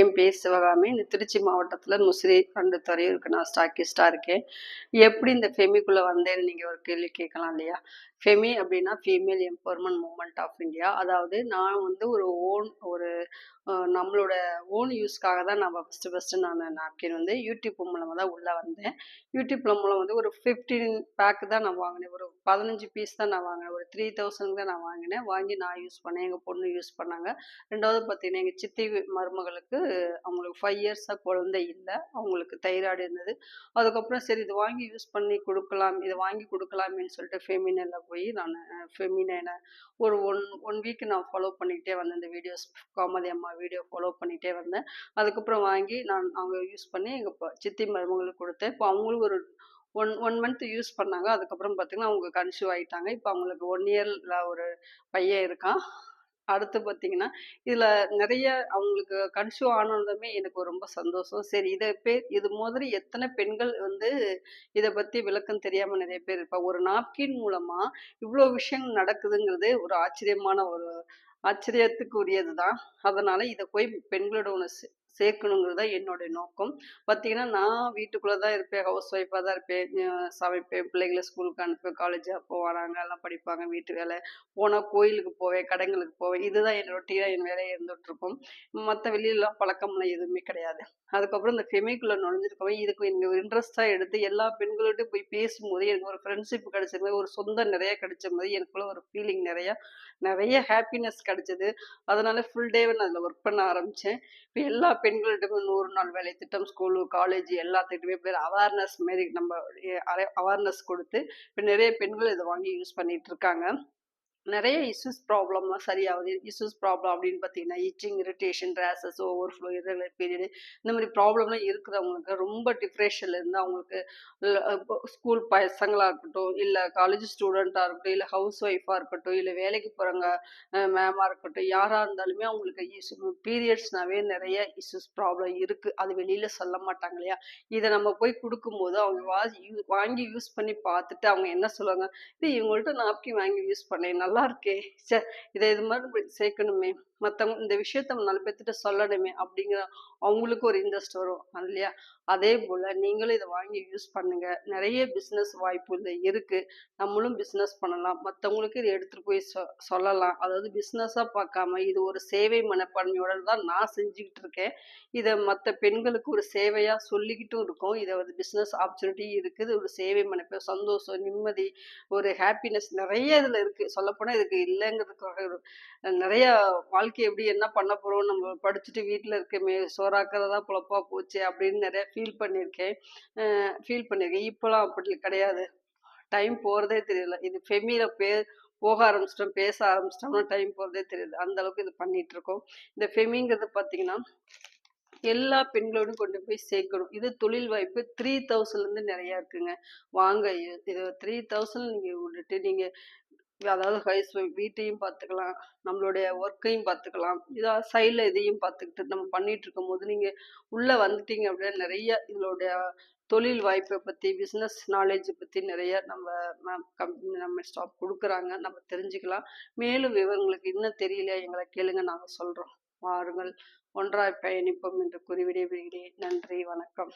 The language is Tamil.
என் பேர் சிவகாமி இந்த திருச்சி மாவட்டத்தில் முசிறி ரெண்டு துறையூருக்கு நான் ஸ்டாக்கிஸ்டாக இருக்கேன். எப்படி இந்த ஃபெமிக்குள்ளே வந்தேன்னு நீங்கள் ஒரு கேள்வி கேட்கலாம் இல்லையா? ஃபெமி அப்படின்னா female empowerment moment of India அதாவது நான் வந்து ஒரு ஓன் ஒரு நம்மளோட ஓன் யூஸ்க்காக தான் நான் ஃபஸ்ட்டு ஃபஸ்ட்டு நான் நாப்கின் வந்து யூடியூப் மூலமாக தான் உள்ளே வந்தேன். யூடியூப் மூலம் வந்து ஒரு ஃபிஃப்டீன் பேக் தான் நான் வாங்கினேன். ஒரு பதினஞ்சு பீஸ் தான் நான் வாங்கினேன். ஒரு த்ரீ தௌசண்ட் தான் நான் வாங்கினேன். வாங்கி நான் யூஸ் பண்ணேன். எங்கள் பொண்ணு யூஸ் பண்ணாங்க. ரெண்டாவது பார்த்தீங்கன்னா எங்கள் சித்தி மருமகளுக்கு அவங்களுக்கு ஃபைவ் இயர்ஸாக குழந்தை இல்லை. அவங்களுக்கு தைராய்டு இருந்தது. அதுக்கப்புறம் சரி இது வாங்கி யூஸ் பண்ணி கொடுக்கலாம் இதை வாங்கி கொடுக்கலாமேன்னு சொல்லிட்டு ஃபெமினில் போய் நான் ஃபெமினை ஒரு ஒன் ஒன் வீக் நான் ஃபாலோ பண்ணிக்கிட்டே வந்தேன். இந்த வீடியோஸ் காமதி அம்மா வீடியோ ஃபாலோ பண்ணிகிட்டே வந்தேன். அதுக்கப்புறம் வாங்கி நான் அவங்க யூஸ் பண்ணி எங்கள் சித்தி மருமகளுக்கு கொடுத்தேன். இப்போ அவங்களும் ஒரு ஒன் ஒன் மந்த் யூஸ் பண்ணாங்க. அதுக்கப்புறம் பார்த்தீங்கன்னா அவங்க கன்சியூவ் ஆகிட்டாங்க இப்போ அவங்களுக்கு ஒன் இயரில் ஒரு பையன் இருக்கான். அடுத்து பார்த்தீங்கன்னா இதில் நிறைய அவங்களுக்கு கன்சியூவ் ஆனதுமே எனக்கு ரொம்ப சந்தோஷம். சரி இதை பேர் இது மாதிரி எத்தனை பெண்கள் வந்து இதை பற்றி விளக்கம் தெரியாமல் நிறைய பேர் இருப்பா ஒரு நாப்கின் மூலமாக இவ்வளோ விஷயங்கள் நடக்குதுங்கிறது ஒரு ஆச்சரியமான ஒரு ஆச்சரியத்துக்கு உரியது தான் அதனால் இதை போய் பெண்களோட ஒன்று சேர்க்கணுங்கிறது தான் என்னுடைய நோக்கம். பார்த்தீங்கன்னா நான் வீட்டுக்குள்ளே தான் இருப்பேன். ஹவுஸ் ஒய்ஃபாக தான் இருப்பேன். சமைப்பேன். பிள்ளைங்களை ஸ்கூலுக்கு அனுப்புவேன். காலேஜ் அப்போ வராங்க எல்லாம் படிப்பாங்க. வீட்டு வேலை. போனால் கோயிலுக்கு போவேன். கடைங்களுக்கு போவேன். இதுதான் என் ரொட்டீனாக என் வேலையை இருந்துகிட்ருக்கும் மற்ற வெளியிலலாம் பழக்கம்லாம் எதுவுமே கிடையாது. அதுக்கப்புறம் இந்த ஃபெமிக்குள்ளே நுழைஞ்சிருக்கவே இதுக்கு எனக்கு ஒரு இன்ட்ரெஸ்ட்டாக எடுத்து எல்லா பெண்களோட்டும் போய் பேசும்போது எனக்கு ஒரு ஃப்ரெண்ட்ஷிப் கிடைச்ச மாதிரி ஒரு சொந்தம் நிறைய கிடைச்ச மாதிரி எனக்குள்ள ஒரு ஃபீலிங் நிறைய நிறைய ஹாப்பினஸ் கிடைச்சது. அதனால ஃபுல் டேவை நான் அதில் ஒர்க் பண்ண ஆரம்பித்தேன் இப்போ எல்லா பெண்கள்கிட்டயும் நூறு நாள் வேலை திட்டம் ஸ்கூலு காலேஜ் எல்லாத்துக்கிட்டுமே பேர் அவேர்னஸ் மாரி நம்ம அவேர்னஸ் கொடுத்து இப்போ நிறைய பெண்கள் இதை வாங்கி யூஸ் பண்ணிட்டு இருக்காங்க. நிறைய இஷ்யூஸ் ப்ராப்ளம்லாம் சரியாகுது. இஷ்யூஸ் ப்ராப்ளம் அப்படின்னு பார்த்தீங்கன்னா itching irritation rashes over flow irregular period இந்த மாதிரி ப்ராப்ளம்லாம் இருக்கிறவங்களுக்கு ரொம்ப டிப்ரெஷனில் இருந்து அவங்களுக்கு ஸ்கூல் பசங்களாக இருக்கட்டும் இல்லை காலேஜ் ஸ்டூடெண்ட்டாக இருக்கட்டும் இல்லை ஹவுஸ் ஒய்ஃபாக இருக்கட்டும் இல்லை வேலைக்கு போகிறவங்க மேமாக இருக்கட்டும் யாராக இருந்தாலுமே அவங்களுக்கு பீரியட்ஸ்னாவே நிறைய இஷ்யூஸ் ப்ராப்ளம் இருக்குது அது வெளியில் சொல்ல மாட்டாங்க இல்லையா? இதை நம்ம போய் கொடுக்கும்போது அவங்க வா யூ- வாங்கி யூஸ் பண்ணி பார்த்துட்டு அவங்க என்ன சொல்லுவாங்க? இது இவங்கள்ட்ட நாப்கின் வாங்கி யூஸ் பண்ணேன். நல்லா இருக்கே சே இதை இது மாதிரி சேர்க்கணுமே. மற்றவங்க இந்த விஷயத்த நாலு பேர்த்திட்ட சொல்லணுமே அப்படிங்கிற அவங்களுக்கு ஒரு இன்ட்ரெஸ்ட் வரும். இல்லையா? அதே போல் நீங்களும் இதை வாங்கி யூஸ் பண்ணுங்க. நிறைய பிஸ்னஸ் வாய்ப்பு இதில் இருக்குது நம்மளும் பிஸ்னஸ் பண்ணலாம். மற்றவங்களுக்கு இதை எடுத்துகிட்டு போய் சொ சொல்லலாம். அதாவது பிஸ்னஸாக பார்க்காம இது ஒரு சேவை மனப்பான்மையோட தான் நான் செஞ்சுக்கிட்டு இருக்கேன். இதை மற்ற பெண்களுக்கு ஒரு சேவையாக சொல்லிக்கிட்டும் இருக்கோம். இதை வந்து பிஸ்னஸ் ஆப்பர்ச்சுனிட்டி இருக்குது. ஒரு சேவை மனப்ப சந்தோஷம் நிம்மதி ஒரு ஹாப்பினஸ் நிறைய இதில் இருக்குது சொல்லப்போனால் இதுக்கு இல்லைங்கிறதுக்காக நிறையா நிறைய வாழ்க்கை எப்படி என்ன பண்ண போகிறோம் நம்ம படிச்சுட்டு வீட்டில் இருக்கமே சோறாக்கிறதா பொழப்பா போச்சு அப்படின்னு நிறைய ஃபீல் பண்ணியிருக்கேன். ஃபீல் பண்ணியிருக்கேன். இப்போலாம் அப்படி கிடையாது. டைம் போகிறதே தெரியல. இது ஃபெமியில் பே போக ஆரம்பிச்சிட்டோம் பேச ஆரம்பிச்சிட்டோம்னா டைம் போகிறதே தெரியல. அந்த அளவுக்கு இது பண்ணிட்டு இருக்கோம் இந்த ஃபெமிங்கிறது பார்த்தீங்கன்னா எல்லா பெண்களோடும் கொண்டு போய் சேர்க்கணும். இது தொழில் வாய்ப்பு. த்ரீ தௌசண்ட்லேருந்து நிறையா இருக்குங்க. வாங்க இது த்ரீ தௌசண்ட் நீங்கள் விட்டுட்டு நீங்கள் அதாவது ஹைஸ் வீட்டையும் பார்த்துக்கலாம் நம்மளுடைய ஒர்க்கையும் பார்த்துக்கலாம். இதாக சைடில் இதையும் பார்த்துக்கிட்டு நம்ம பண்ணிட்டு இருக்கும் போது நீங்கள் உள்ளே வந்துட்டீங்க அப்படின்னா நிறைய இதோடைய தொழில் வாய்ப்பை பற்றி பிஸ்னஸ் நாலேஜை பற்றி நிறைய நம்ம மேம் கம் நம்ம ஸ்டாப் கொடுக்குறாங்க. நம்ம தெரிஞ்சுக்கலாம். மேலும் விவரங்களுக்கு இன்னும் தெரியல எங்களை கேளுங்க நாங்கள் சொல்கிறோம் வாருங்கள் ஒன்றாய் பயணிப்போம் என்று கூறி விடைபெறுகிறேன். நன்றி வணக்கம்.